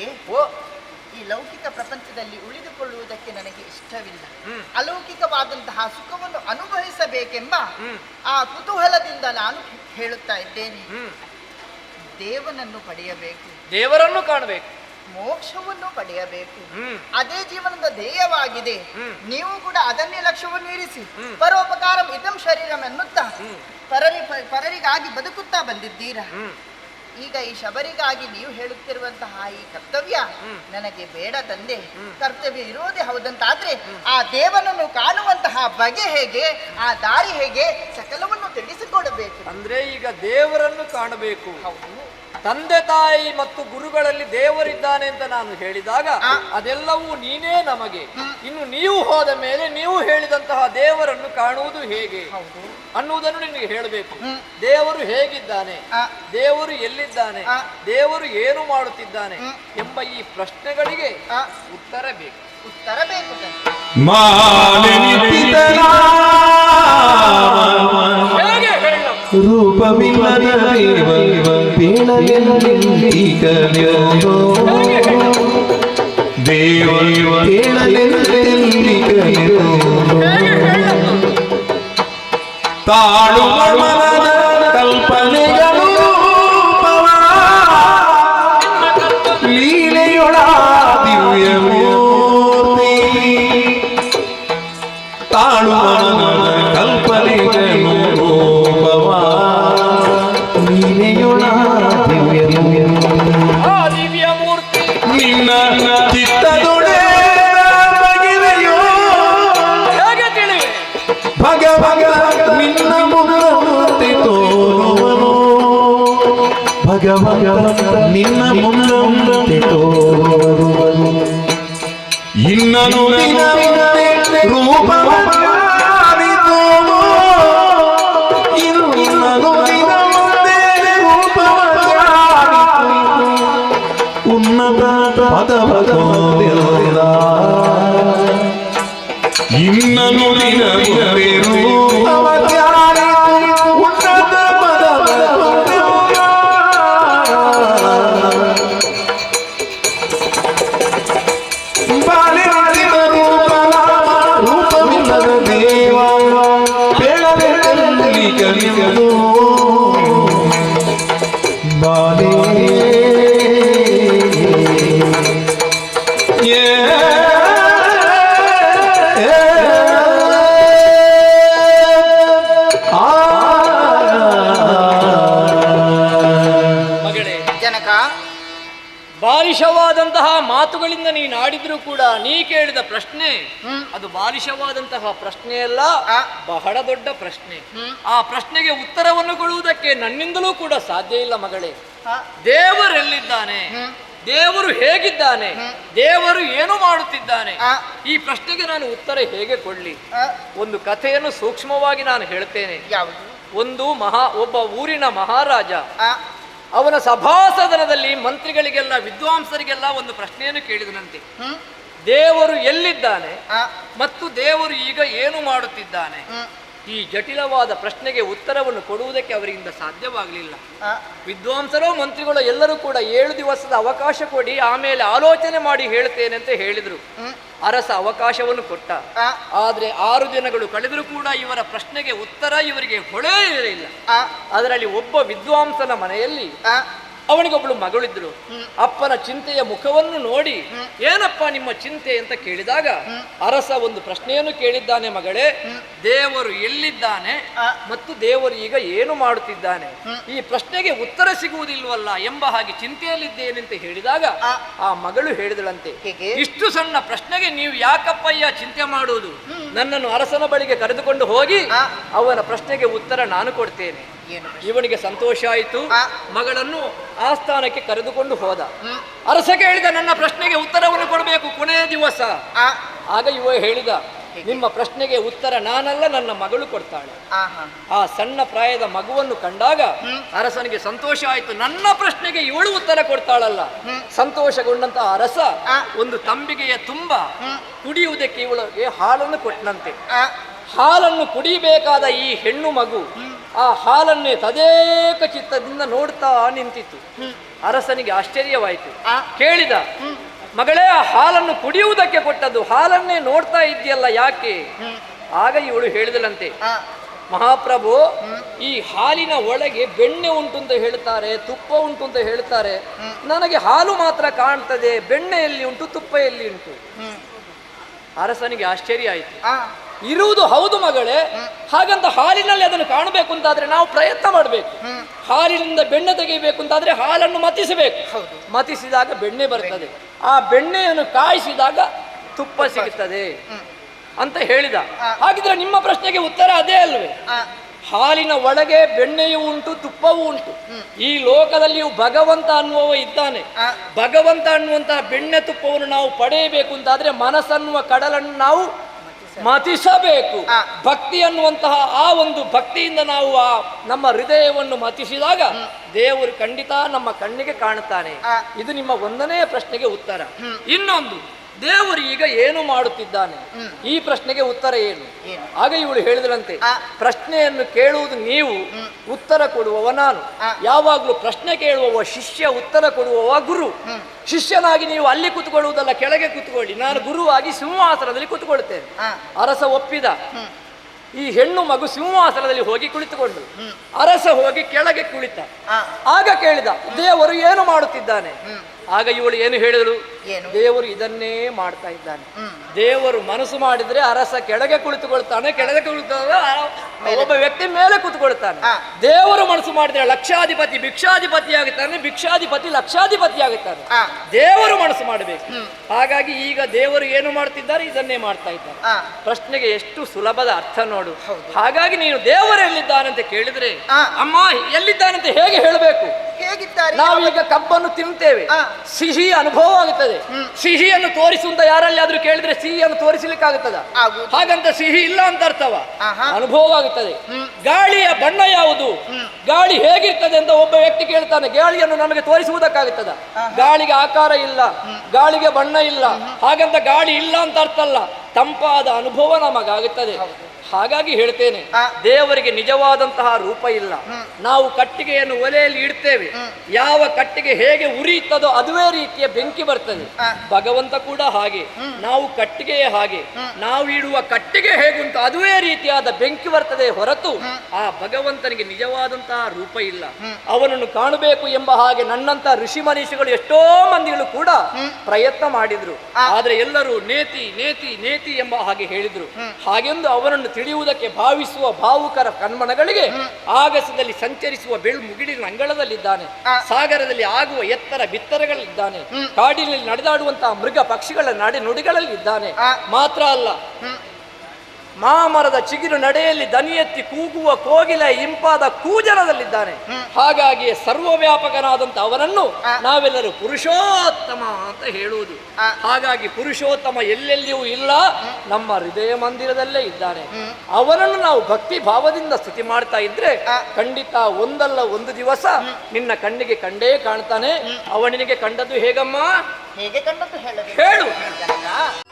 ತಂದೆ ಓ. ಈ ಲೌಕಿಕ ಪ್ರಪಂಚದಲ್ಲಿ ಉಳಿದುಕೊಳ್ಳುವುದಕ್ಕೆ ನನಗೆ ಇಷ್ಟವಿಲ್ಲ. ಅಲೌಕಿಕವಾದಂತಹ ಸುಖವನ್ನು ಅನುಭವಿಸಬೇಕೆಂಬ ಆ ಕುತೂಹಲದಿಂದ ನಾನು ಹೇಳುತ್ತಾ ಇದ್ದೇನೆ. ದೇವನನ್ನು ಪಡೆಯಬೇಕು. ದೇವರನ್ನು ಕಾಣಬೇಕು. ಮೋಕ್ಷವನ್ನು ಪಡೆಯಬೇಕು. ಅದೇ ಜೀವನದ ಧ್ಯೇಯವಾಗಿದೆ. ನೀವು ಕೂಡ ಅದನ್ನೇ ಲಕ್ಷ್ಯವನ್ನು ಇರಿಸಿ. ಪರೋಪಕಾರ ಇದಂ ಶರೀರಂ ಎನ್ನುತ್ತಾ ಪರರಿ ಪರರಿಗಾಗಿ ಬದುಕುತ್ತಾ ಬಂದಿದ್ದೀರಾ? ಈಗ ಈ ಶಬರಿಗಾಗಿ ನೀವು ಹೇಳುತ್ತಿರುವಂತಹ ಈ ಕರ್ತವ್ಯ ನನಗೆ ಬೇಡ ತಂದೆ. ಕರ್ತವ್ಯ ಇರೋದೇ ಹೌದಂತಾದ್ರೆ ಆ ದೇವನನ್ನು ಕಾಣುವಂತಹ ಬಗೆ ಹೇಗೆ ಆ ದಾರಿ ಹೇಗೆ ಸಕಲವನ್ನು ತಿಳಿಸಿಕೊಡಬೇಕು. ಅಂದ್ರೆ ಈಗ ದೇವರನ್ನು ಕಾಣಬೇಕು. ಹೌದು. ತಂದೆ ತಾಯಿ ಮತ್ತು ಗುರುಗಳಲ್ಲಿ ದೇವರಿದ್ದಾನೆ ಅಂತ ನಾನು ಹೇಳಿದಾಗ ಅದೆಲ್ಲವೂ ನೀನೇ ನಮಗೆ. ಇನ್ನು ನೀವು ಹೋದ ಮೇಲೆ ನೀವು ಹೇಳಿದಂತಹ ದೇವರನ್ನು ಕಾಣುವುದು ಹೇಗೆ? ಹೌದು. ಅನ್ನುವುದನ್ನು ನಿನಗೆ ಹೇಳಬೇಕು. ದೇವರು ಹೇಗಿದ್ದಾನೆ? ದೇವರು ಎಲ್ಲಿದ್ದಾನೆ? ದೇವರು ಏನು ಮಾಡುತ್ತಿದ್ದಾನೆ? ಎಂಬ ಈ ಪ್ರಶ್ನೆಗಳಿಗೆ ಉತ್ತರ ಬೇಕು. ಉತ್ತರ ಬೇಕು ರೂಪ ಹೇಗೆ ರೂಪವಿಲ್ಲದ ದೇವ ಹೇಳಮ್ಮ? ತಾಳುವ ಮನದ ಕಲ್ಪನೆಗಳು ಭಗವಂತ ನಿನ್ನ ಮುಂದೆ ತೋರುವನು. ಇನ್ನನು ರೂಪ ಉನ್ನತ ಪದವ ಇನ್ನನು ದಿನವೇರು ಉನ್ನತ ಜನಕ. ಬಾಲಿಶವಾದಂತಹ ಮಾತುಗಳಿಂದ ನೀನು ಆಡಿದ್ರು ಕೂಡ ನೀ ಕೇಳಿದ ಪ್ರಶ್ನೆ ಅದು ಬಾಲಿಶವಾದಂತಹ ಪ್ರಶ್ನೆಯಲ್ಲ ಅಲ್ಲ ಬಹಳ ದೊಡ್ಡ ಪ್ರಶ್ನೆ. ಆ ಪ್ರಶ್ನೆಗೆ ಉತ್ತರವನ್ನು ಕೊಡುವುದಕ್ಕೆ ನನ್ನಿಂದಲೂ ಕೂಡ ಸಾಧ್ಯ ಇಲ್ಲ ಮಗಳೇ. ದೇವರೆಲ್ಲಿದ್ದಾನೆ. ದೇವರು ಹೇಗಿದ್ದಾನೆ? ದೇವರು ಏನು ಮಾಡುತ್ತಿದ್ದಾನೆ? ಈ ಪ್ರಶ್ನೆಗೆ ನಾನು ಉತ್ತರ ಹೇಗೆ ಕೊಡ್ಲಿ? ಒಂದು ಕಥೆಯನ್ನು ಸೂಕ್ಷ್ಮವಾಗಿ ನಾನು ಹೇಳ್ತೇನೆ. ಒಂದು ಮಹಾ ಒಬ್ಬ ಊರಿನ ಮಹಾರಾಜ. ಅವನ ಸಭಾಸದನದಲ್ಲಿ ಮಂತ್ರಿಗಳಿಗೆಲ್ಲ ವಿದ್ವಾಂಸರಿಗೆಲ್ಲ ಒಂದು ಪ್ರಶ್ನೆಯನ್ನು ಕೇಳಿದನಂತೆ. ದೇವರು ಎಲ್ಲಿದ್ದಾನೆ? ಮತ್ತು ದೇವರು ಈಗ ಏನು ಮಾಡುತ್ತಿದ್ದಾನೆ? ಈ ಜಟಿಲವಾದ ಪ್ರಶ್ನೆಗೆ ಉತ್ತರವನ್ನು ಕೊಡುವುದಕ್ಕೆ ಅವರಿಂದ ಸಾಧ್ಯವಾಗಲಿಲ್ಲ. ವಿದ್ವಾಂಸರು ಮಂತ್ರಿಗಳು ಎಲ್ಲರೂ ಕೂಡ ಏಳು ದಿವಸದ ಅವಕಾಶ ಕೊಡಿ ಆಮೇಲೆ ಆಲೋಚನೆ ಮಾಡಿ ಹೇಳ್ತೇನೆ ಅಂತ ಹೇಳಿದರು. ಅರಸ ಅವಕಾಶವನ್ನು ಕೊಟ್ಟ. ಆದರೆ ಆರು ದಿನಗಳು ಕಳೆದರೂ ಕೂಡ ಇವರ ಪ್ರಶ್ನೆಗೆ ಉತ್ತರ ಇವರಿಗೆ ಹೊಳೆ ಇರಲಿಲ್ಲ. ಅದರಲ್ಲಿ ಒಬ್ಬ ವಿದ್ವಾಂಸನ ಮನೆಯಲ್ಲಿ ಅವನಿಗೊಬ್ಬಳು ಮಗಳಿದ್ರು ಅಪ್ಪನ ಚಿಂತೆಯ ಮುಖವನ್ನು ನೋಡಿ. ಏನಪ್ಪ ನಿಮ್ಮ ಚಿಂತೆ ಅಂತ ಕೇಳಿದಾಗ ಅರಸ ಒಂದು ಪ್ರಶ್ನೆಯನ್ನು ಕೇಳಿದ್ದಾನೆ ಮಗಳೇ ದೇವರು ಎಲ್ಲಿದ್ದಾನೆ ಮತ್ತು ದೇವರು ಈಗ ಏನು ಮಾಡುತ್ತಿದ್ದಾನೆ ಈ ಪ್ರಶ್ನೆಗೆ ಉತ್ತರ ಸಿಗುವುದಿಲ್ವಲ್ಲ ಎಂಬ ಹಾಗೆ ಚಿಂತೆಯಲ್ಲಿದ್ದೇನೆ ಅಂತ ಹೇಳಿದಾಗ ಆ. ಮಗಳು ಹೇಳಿದಳಂತೆ ಇಷ್ಟು ಸಣ್ಣ ಪ್ರಶ್ನೆಗೆ ನೀವು ಯಾಕಪ್ಪಯ್ಯ ಚಿಂತೆ ಮಾಡುವುದು ನನ್ನನ್ನು ಅರಸನ ಬಳಿಗೆ ಕರೆದುಕೊಂಡು ಹೋಗಿ ಅವನ ಪ್ರಶ್ನೆಗೆ ಉತ್ತರ ನಾನು ಕೊಡ್ತೇನೆ ಇವನಿಗೆ ಸಂತೋಷ ಆಯಿತು. ಮಗಳನ್ನು ಆ. ಸ್ಥಾನಕ್ಕೆ ಕರೆದುಕೊಂಡು ಹೋದ. ಅರಸ ಕೇಳಿದ ನನ್ನ ಪ್ರಶ್ನೆಗೆ ಉತ್ತರವನ್ನು ಕೊಡಬೇಕು ಕೊನೆಯ ದಿವಸ. ಆಗ ಇವ ಹೇಳಿದ ನಿಮ್ಮ ಪ್ರಶ್ನೆಗೆ ಉತ್ತರ ನಾನಲ್ಲ ನನ್ನ ಮಗಳು ಕೊಡ್ತಾಳೆ. ಆ, ಸಣ್ಣ ಪ್ರಾಯದ ಮಗುವನ್ನು ಕಂಡಾಗ ಅರಸನಿಗೆ ಸಂತೋಷ ಆಯಿತು. ನನ್ನ ಪ್ರಶ್ನೆಗೆ ಇವಳು ಉತ್ತರ ಕೊಡ್ತಾಳಲ್ಲ. ಸಂತೋಷಗೊಂಡಂತ ಅರಸ. ಒಂದು ತಂಬಿಗೆಯ ತುಂಬ. ಕುಡಿಯುವುದಕ್ಕೆ ಇವಳಿಗೆ ಹಾಲನ್ನು ಕೊಟ್ಟನಂತೆ ಹಾಲನ್ನು ಕುಡಿಯಬೇಕಾದ ಈ ಹೆಣ್ಣು ಮಗು ಆ ಹಾಲನ್ನೇ ತದೇಕ ಚಿತ್ತದಿಂದ ನೋಡ್ತಾ ನಿಂತಿತ್ತು. ಅರಸನಿಗೆ ಆಶ್ಚರ್ಯವಾಯಿತು. ಕೇಳಿದ ಮಗಳೇ ಆ ಹಾಲನ್ನು ಕುಡಿಯುವುದಕ್ಕೆ ಕೊಟ್ಟದ್ದು ಹಾಲನ್ನೇ ನೋಡ್ತಾ ಇದೆಯಲ್ಲ ಯಾಕೆ. ಆಗ ಇವಳು ಹೇಳಿದಳಂತೆ ಮಹಾಪ್ರಭು ಈ ಹಾಲಿನ ಒಳಗೆ ಬೆಣ್ಣೆ ಉಂಟು ಅಂತ ಹೇಳ್ತಾರೆ ತುಪ್ಪ ಉಂಟು ಅಂತ ಹೇಳ್ತಾರೆ. ನನಗೆ ಹಾಲು ಮಾತ್ರ ಕಾಣ್ತದೆ ಬೆಣ್ಣೆ ಎಲ್ಲಿ ಉಂಟು ತುಪ್ಪ ಎಲ್ಲಿ ಉಂಟು. ಅರಸನಿಗೆ ಆಶ್ಚರ್ಯ ಆಯಿತು. ಇರುವುದು ಹೌದು ಮಗಳೇ. ಹಾಗಂತ ಹಾಲಿನಲ್ಲಿ ಅದನ್ನು ಕಾಣಬೇಕು ಅಂತಾದ್ರೆ ನಾವು ಪ್ರಯತ್ನ ಮಾಡಬೇಕು. ಹಾಲಿನಿಂದ ಬೆಣ್ಣೆ ತೆಗೆಯಬೇಕು ಅಂತಾದ್ರೆ ಹಾಲನ್ನು ಮತಿಸಬೇಕು. ಮತಿಸಿದಾಗ ಬೆಣ್ಣೆ ಬರ್ತದೆ. ಆ ಬೆಣ್ಣೆಯನ್ನು ಕಾಯಿಸಿದಾಗ ತುಪ್ಪ ಸಿಗುತ್ತದೆ. ಅಂತ ಹೇಳಿದ. ಹಾಗಿದ್ರೆ ನಿಮ್ಮ ಪ್ರಶ್ನೆಗೆ ಉತ್ತರ ಅದೇ ಅಲ್ವೇ? ಹಾಲಿನ ಒಳಗೆ ಬೆಣ್ಣೆಯೂ ಉಂಟು ತುಪ್ಪವೂ ಉಂಟು. ಈ ಲೋಕದಲ್ಲಿಯೂ ಭಗವಂತ ಅನ್ನುವವ ಇದ್ದಾನೆ. ಭಗವಂತ ಅನ್ನುವಂತಹ ಬೆಣ್ಣೆ ತುಪ್ಪವನ್ನು ನಾವು ಪಡೆಯಬೇಕು ಅಂತಾದ್ರೆ ಮನಸ್ಸನ್ನುವ ಕಡಲನ್ನು ನಾವು ಮತಿಸಬೇಕು. ಭಕ್ತಿ ಅನ್ನುವಂತಹ ಆ ಒಂದು ಭಕ್ತಿಯಿಂದ ನಾವು ಆ ನಮ್ಮ ಹೃದಯವನ್ನು ಮತಿಸಿದಾಗ ದೇವರು ಖಂಡಿತ ನಮ್ಮ ಕಣ್ಣಿಗೆ ಕಾಣುತ್ತಾನೆ. ಇದು ನಿಮ್ಮ ಒಂದನೇ ಪ್ರಶ್ನೆಗೆ ಉತ್ತರ. ಇನ್ನೊಂದು. ದೇವರು ಈಗ ಏನು ಮಾಡುತ್ತಿದ್ದಾನೆ? ಈ ಪ್ರಶ್ನೆಗೆ ಉತ್ತರ ಏನು? ಆಗ ಇವಳು ಹೇಳಿದ್ರಂತೆ ಪ್ರಶ್ನೆಯನ್ನು ಕೇಳುವುದು ನೀವು ಉತ್ತರ ಕೊಡುವವ ನಾನು. ಯಾವಾಗಲೂ ಪ್ರಶ್ನೆ ಕೇಳುವವ ಶಿಷ್ಯ ಉತ್ತರ ಕೊಡುವವ ಗುರು. ಶಿಷ್ಯನಾಗಿ ನೀವು ಅಲ್ಲಿ ಕೂತ್ಕೊಳ್ಳುವುದಲ್ಲ ಕೆಳಗೆ ಕೂತ್ಕೊಳ್ಳಿ. ನಾನು ಗುರುವಾಗಿ ಸಿಂಹಾಸನದಲ್ಲಿ ಕೂತ್ಕೊಳ್ತೇನೆ. ಅರಸ ಒಪ್ಪಿದ. ಈ ಹೆಣ್ಣು ಮಗು ಸಿಂಹಾಸನದಲ್ಲಿ ಹೋಗಿ ಕುಳಿತುಕೊಂಡು ಅರಸ ಹೋಗಿ ಕೆಳಗೆ ಕುಳಿತ. ಆಗ ಕೇಳಿದ ದೇವರು ಏನು ಮಾಡುತ್ತಿದ್ದಾನೆ. ಆಗ ಇವಳು ಏನು ಹೇಳಿದಳು? ದೇವರು ಇದನ್ನೇ ಮಾಡ್ತಾ ಇದ್ದಾನೆ. ದೇವರು ಮನಸ್ಸು ಮಾಡಿದ್ರೆ ಅರಸ ಕೆಳಗೆ ಕುಳಿತುಕೊಳ್ತಾನೆ ಕೆಳಗೆ ಕುಳಿತಾಗ ಒಬ್ಬ ವ್ಯಕ್ತಿ ಮೇಲೆ ಕೂತ್ಕೊಳ್ತಾನೆ. ದೇವರು ಮನಸ್ಸು ಮಾಡಿದ್ರೆ ಲಕ್ಷಾಧಿಪತಿ ಭಿಕ್ಷಾಧಿಪತಿ ಆಗುತ್ತಾನೆ ಭಿಕ್ಷಾಧಿಪತಿ ಲಕ್ಷಾಧಿಪತಿ ಆಗುತ್ತಾನೆ ದೇವರು ಮನಸ್ಸು ಮಾಡಬೇಕು. ಹಾಗಾಗಿ ಈಗ ದೇವರು ಏನು ಮಾಡ್ತಿದ್ದಾರೆ? ಇದನ್ನೇ ಮಾಡ್ತಾ ಇದ್ದಾರೆ. ಪ್ರಶ್ನೆಗೆ ಎಷ್ಟು ಸುಲಭದ ಅರ್ಥ ನೋಡು. ಹಾಗಾಗಿ ನೀನು ದೇವರು ಎಲ್ಲಿದ್ದಾನಂತ ಕೇಳಿದ್ರೆ. ಅಮ್ಮ ಎಲ್ಲಿದ್ದಾನಂತ ಹೇಗೆ ಹೇಗಿದ್ದಾರೆ ನಾವೀಗ ಕಬ್ಬನ್ನು ತಿಂತೇವೆ. ಸಿಹಿ ಅನುಭವ ಆಗುತ್ತದೆ. ಸಿಹಿಯನ್ನು ತೋರಿಸುವಂತ ಯಾರಲ್ಲಿ ಆದ್ರೂ ಕೇಳಿದ್ರೆ ಸಿಹಿಯನ್ನು ತೋರಿಸಲಿಕ್ಕೆ ಆಗುತ್ತದ. ಹಾಗಂತ ಸಿಹಿ ಇಲ್ಲ ಅಂತ ಅರ್ಥವ. ಅನುಭವ ಆಗುತ್ತದೆ. ಗಾಳಿಯ ಬಣ್ಣ ಯಾವುದು? ಗಾಳಿ ಹೇಗಿರ್ತದೆ ಅಂತ ಒಬ್ಬ ವ್ಯಕ್ತಿ ಕೇಳ್ತಾನೆ. ಗಾಳಿಯನ್ನು ನಮಗೆ ತೋರಿಸುವುದಕ್ಕಾಗುತ್ತದ? ಗಾಳಿಗೆ ಆಕಾರ ಇಲ್ಲ. ಗಾಳಿಗೆ ಬಣ್ಣ ಇಲ್ಲ. ಹಾಗಂತ ಗಾಳಿ ಇಲ್ಲ ಅಂತ ಅರ್ಥ ಅಲ್ಲ ತಂಪಾದ ಅನುಭವ ನಮಗಾಗುತ್ತದೆ. ಹಾಗಾಗಿ ಹೇಳ್ತೇನೆ ದೇವರಿಗೆ ನಿಜವಾದಂತಹ ರೂಪ ಇಲ್ಲ. ನಾವು ಕಟ್ಟಿಗೆಯನ್ನು ಒಲೆಯಲ್ಲಿ ಇಡ್ತೇವೆ. ಯಾವ ಕಟ್ಟಿಗೆ ಹೇಗೆ ಉರಿಯುತ್ತದೋ ಅದುವೇ ರೀತಿಯ ಬೆಂಕಿ ಬರ್ತದೆ. ಭಗವಂತ ಕೂಡ ಹಾಗೆ. ನಾವು ಕಟ್ಟಿಗೆಯೇ ಹಾಗೆ. ನಾವು ಇಡುವ ಕಟ್ಟಿಗೆ ಹೇಗುಂಟು ಅದುವೇ ರೀತಿಯಾದ ಬೆಂಕಿ ಬರ್ತದೆ ಹೊರತು ಆ ಭಗವಂತನಿಗೆ ನಿಜವಾದಂತಹ ರೂಪ ಇಲ್ಲ. ಅವನನ್ನು ಕಾಣಬೇಕು ಎಂಬ ಹಾಗೆ ನನ್ನಂತ ಋಷಿ ಮನೀಷಿಗಳು ಎಷ್ಟೋ ಮಂದಿಗಳು ಕೂಡ ಪ್ರಯತ್ನ ಮಾಡಿದ್ರು. ಆದ್ರೆ ಎಲ್ಲರೂ ನೇತಿ ನೇತಿ ನೇತಿ ಎಂಬ ಹಾಗೆ ಹೇಳಿದ್ರು. ಹಾಗೆಂದು ಅವನನ್ನು ತಿಳಿಯುವುದಕ್ಕೆ ಭಾವಿಸುವ ಭಾವುಕರ ಕಣ್ಮನಗಳಿಗೆ ಆಗಸದಲ್ಲಿ ಸಂಚರಿಸುವ ಬೆಳು ಮುಗಿಡಿನ ಅಂಗಳದಲ್ಲಿದ್ದಾನೆ. ಸಾಗರದಲ್ಲಿ ಆಗುವ ಎತ್ತರ ಬಿತ್ತರಗಳಲ್ಲಿದ್ದಾನೆ ಕಾಡಿನಲ್ಲಿ ನಡೆದಾಡುವಂತಹ ಮೃಗ ಪಕ್ಷಿಗಳ ನಾಡಿ ನುಡಿಗಳಲ್ಲಿದ್ದಾನೆ. ಮಾತ್ರ ಅಲ್ಲ ಮಾಮರದ ಚಿಗಿರು ನಡೆಯಲ್ಲಿ ದನಿಯೆತ್ತಿ ಎತ್ತಿ ಕೂಗುವ ಕೋಗಿಲ ಇಂಪಾದ ಕೂಜನದಲ್ಲಿದ್ದಾನೆ. ಹಾಗಾಗಿ ಸರ್ವವ್ಯಾಪಕನಾದಂತ ಅವನನ್ನು. ನಾವೆಲ್ಲರೂ ಪುರುಷೋತ್ತಮ ಅಂತ ಹೇಳುವುದು. ಹಾಗಾಗಿ ಪುರುಷೋತ್ತಮ ಎಲ್ಲೆಲ್ಲಿಯೂ ಇಲ್ಲ ನಮ್ಮ ಹೃದಯ ಮಂದಿರದಲ್ಲೇ ಇದ್ದಾನೆ. ಅವನನ್ನು ನಾವು ಭಕ್ತಿ ಭಾವದಿಂದ ಸ್ತುತಿ ಮಾಡ್ತಾ ಇದ್ರೆ ಖಂಡಿತ ಒಂದಲ್ಲ ಒಂದು ದಿವಸ ನಿನ್ನ ಕಣ್ಣಿಗೆ ಕಂಡೇ ಕಾಣ್ತಾನೆ. ಅವನಿಗೆ ಕಂಡದ್ದು ಹೇಗಮ್ಮ? ಹೇಗೆ ಕಂಡದ್ದು ಹೇಳು.